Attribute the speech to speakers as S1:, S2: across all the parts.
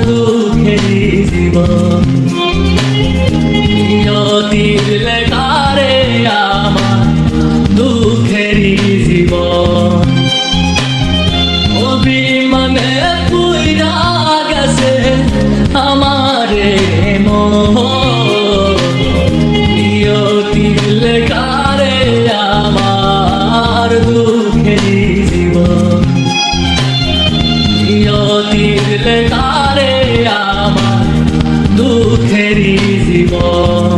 S1: দুঃখের জীবন যতির লাগে নিয়তির লেখারে আমার দুঃখের জীবন।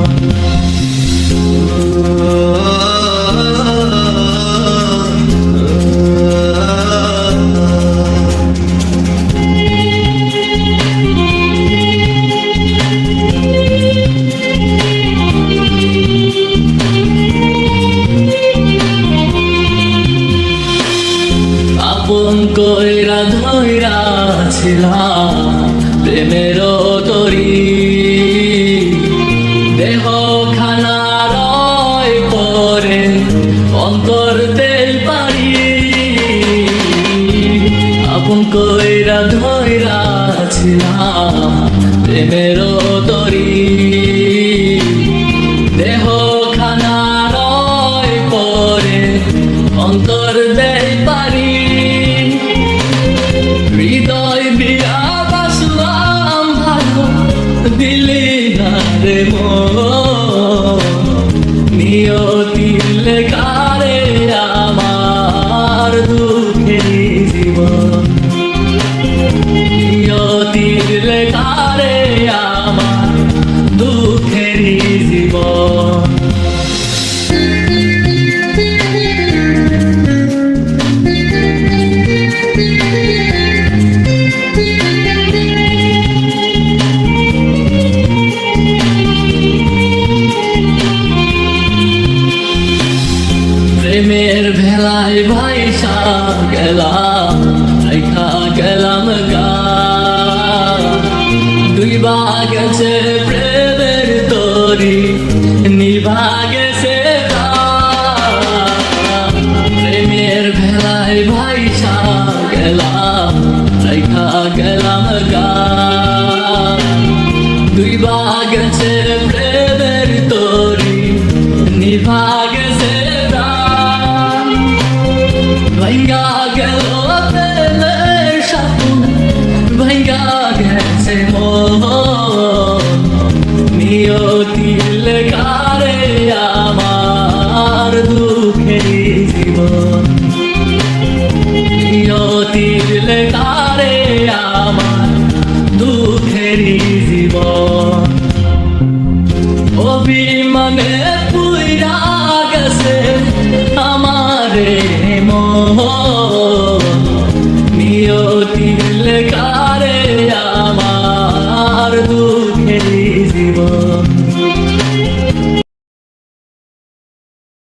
S1: আপন কইরা ধইরা ছিলাম, প্রেমের তরি। দেহ খানা রয় পরে অন্তর তেল পারি আপন কইরা ধইরা ছিলাম, প্রেমের দিলি না রে নিয়তির লেখারে আমার দুঃখে জীবন। নিয়তির লেখারে আমার প্রেমের ভেলায় ভাই গেলাম গেলাম গা। দুই ভাগ গেছে প্রেমের তরি নিভা প্রেমের ভেলায় গেলাম গেলাম গা। ভাইয়া গেল প্রেমের সাপুন ভাইয়া গেছে মন নিয়তির লেখারে আমার দুঃখের জীবন নিয়তির লেখারে আমার নিয়তির লেখারে আমার দুঃখের জীবন।